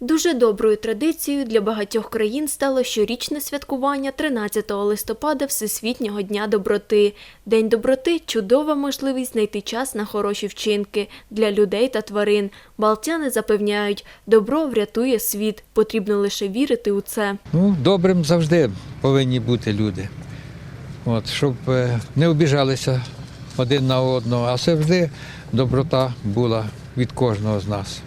Дуже доброю традицією для багатьох країн стало щорічне святкування 13 листопада Всесвітнього дня доброти. День доброти чудова можливість знайти час на хороші вчинки для людей та тварин. Балтяни запевняють, добро врятує світ. Потрібно лише вірити у це. Ну, добрим завжди повинні бути люди. От, щоб е, не обіжалися один на одного, а завжди доброта була від кожного з нас.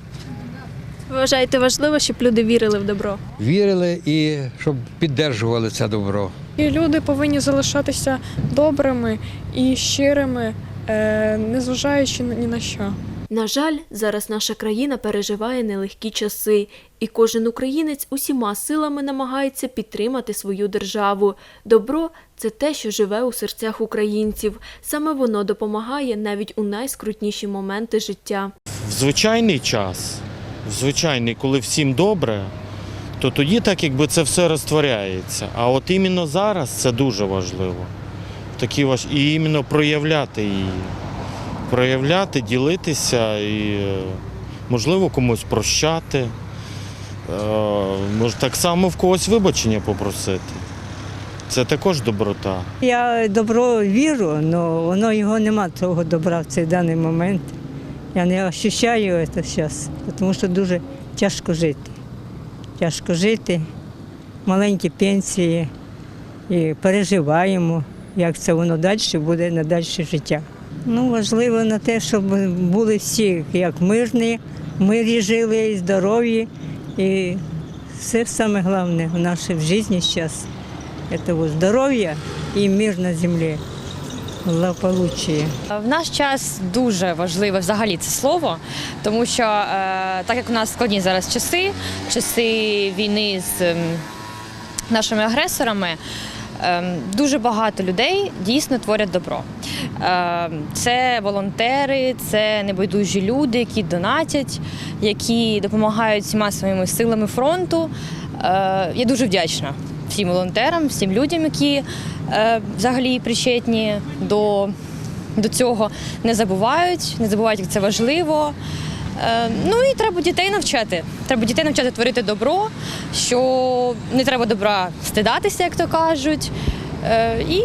Ви вважаєте важливо, щоб люди вірили в добро? Вірили і щоб піддержували це добро. І люди повинні залишатися добрими і щирими, е, незважаючи ні на що. На жаль, зараз наша країна переживає нелегкі часи, і кожен українець усіма силами намагається підтримати свою державу. Добро це те, що живе у серцях українців. Саме воно допомагає навіть у найскрутніші моменти життя. в звичайний час, звичайний, коли всім добре, то тоді так якби це все розтворяється. А от іменно зараз це дуже важливо. Такі важ... І іменно проявляти її. Проявляти, ділитися і, можливо, комусь прощати. Е, Може, так само в когось вибачення попросити. Це також доброта. Я добро вірю, але воно його нема цього добра в цей даний момент. Я не ощущаю це зараз, тому що дуже тяжко жити. Тяжко жити, маленькі пенсії і переживаємо, як це воно далі буде на далі життя. Ну, важливо на те, щоб були всі як мирні, мирі жили, і здорові. І все саме головне в нашій житті зараз. Вот здоровье и мир на земле, благополучие. В наш час дуже важливе взагалі це слово, тому що е, так як у нас складні зараз часи, часи війни з ем, нашими агресорами, ем, дуже багато людей дійсно творять добро. Ем, Це волонтери, це небайдужі люди, які донатять, які допомагають всіма своїми силами фронту. Е, Я дуже вдячна всім волонтерам, всім людям, які е, взагалі причетні до до цього не забувають, не забувають, як це важливо. Е, Ну і треба дітей навчати. Треба дітей навчати творити добро, що не треба добра стидатися, як то кажуть. Е, І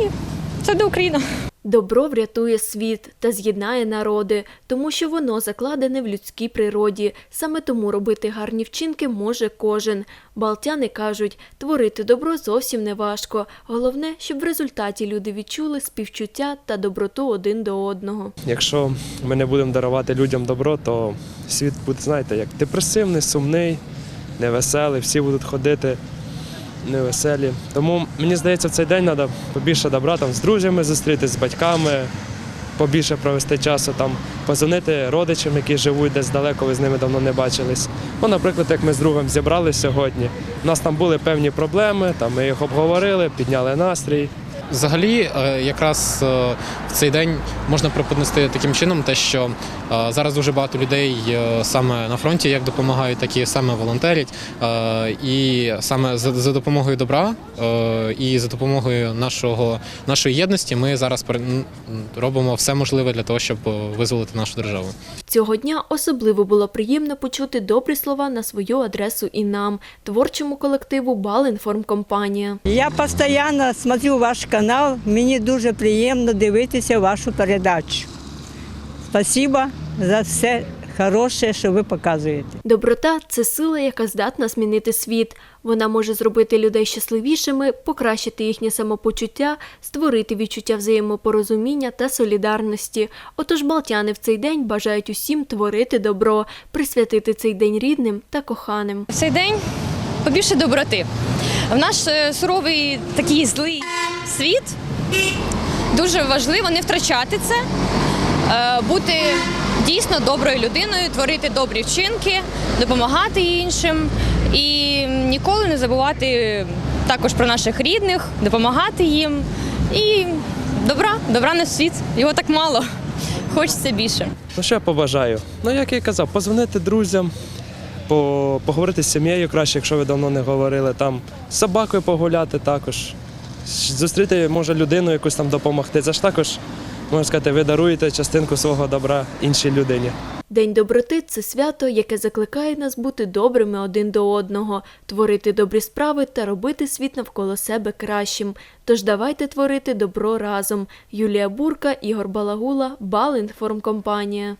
це до Україна. Добро врятує світ та з'єднає народи, тому що воно закладене в людській природі. Саме тому робити гарні вчинки може кожен. Балтяни кажуть, творити добро зовсім не важко. Головне, щоб в результаті люди відчули співчуття та доброту один до одного. Якщо ми не будемо дарувати людям добро, то світ буде, знаєте, як депресивний, сумний, невеселий, всі будуть ходити невеселі. Тому мені здається, в цей день треба побільше добра там, з друзями зустрітися, з батьками, побільше провести часу, там, позвонити родичам, які живуть десь далеко, ви з ними давно не бачились. Ну, наприклад, як ми з другом зібрали сьогодні, у нас там були певні проблеми, там ми їх обговорили, підняли настрій. Взагалі, е, якраз е, в цей день можна преподнести таким чином, те, що е, зараз дуже багато людей саме на фронті як допомагають, так і саме волонтерять. І саме за, допомогою добра і за допомогою нашого нашої єдності ми зараз робимо все можливе для того, щоб визволити нашу державу. Цього дня особливо було приємно почути добрі слова на свою адресу і нам, творчому колективу Балінформкомпанія. Я постійно смотрю ваш канал, мені дуже приємно дивитися вашу передачу. Спасибо за все хороше, що ви показуєте. Доброта це сила, яка здатна змінити світ. Вона може зробити людей щасливішими, покращити їхнє самопочуття, створити відчуття взаємопорозуміння та солідарності. Отож, балтяни в цей день бажають усім творити добро, присвятити цей день рідним та коханим. В цей день побільше доброти. В наш е, суровий такий злий світ дуже важливо не втрачати це, е, бути дійсно доброю людиною, творити добрі вчинки, допомагати іншим і ніколи не забувати також про наших рідних, допомагати їм. І добра, добра на світ. Його так мало. Хочеться більше. Ну що я побажаю? Ну, як я і казав, позвонити друзям, поговорити з сім'єю краще, якщо ви давно не говорили, там з собакою погуляти також. Зустріти може людину якусь там допомогти. Це ж також можна сказати, ви даруєте частинку свого добра іншій людині. День доброти це свято, яке закликає нас бути добрими один до одного, творити добрі справи та робити світ навколо себе кращим. Тож давайте творити добро разом. Юлія Бурка, Ігор Балагула, Балінформкомпанія.